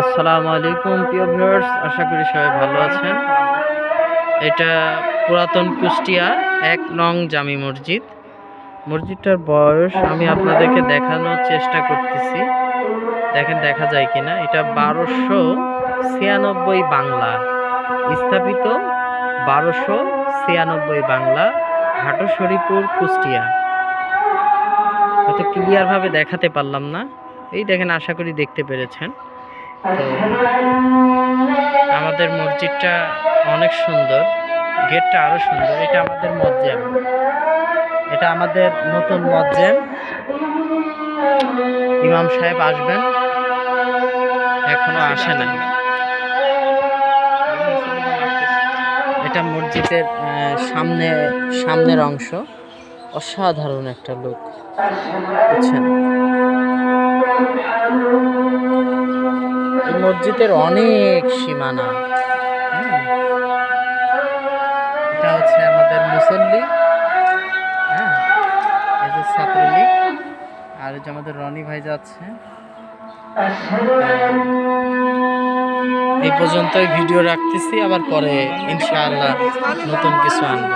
আসসালামু আলাইকুম, প্রিয় ভিউয়ার্স। আশা করি সবাই ভালো আছেন। এটা পুরাতন কুষ্টিয়া এক নং জামি মসজিদ। মসজিদটার বয়স আমি আপনাদেরকে দেখানোর চেষ্টা করতেছি। দেখেন, দেখা যায় কিনা? এটা বারোশো ছিয়ানব্বই বাংলা। স্থাপিত বারোশো ছিয়ানব্বই বাংলা হাটশরীপুর কুষ্টিয়া। হয়তো ক্লিয়ারভাবে দেখাতে পারলাম না। এই দেখেন, আশা করি দেখতে পেরেছেন। আমাদের মসজিদটা অনেক সুন্দর। গেটটা আরও সুন্দর। এটা আমাদের মজ্জেম এটা আমাদের নতুন মজ্জেম ইমাম সাহেব আসবেন। এখনও আসে নাই। এটা মসজিদের সামনে, সামনের অংশ। অসাধারণ একটা লোক বুঝছেন? এই মসজিদের অনেক সীমানা। এটা হচ্ছে আমাদের মুসল্লি। হ্যাঁ এই যে ছাত্রলীগ। আর যে আমাদের রনি ভাই যাচ্ছে। এই পর্যন্তই ভিডিও রাখতেছি আবার পরে ইনশাআল্লাহ নতুন কিছু আনব।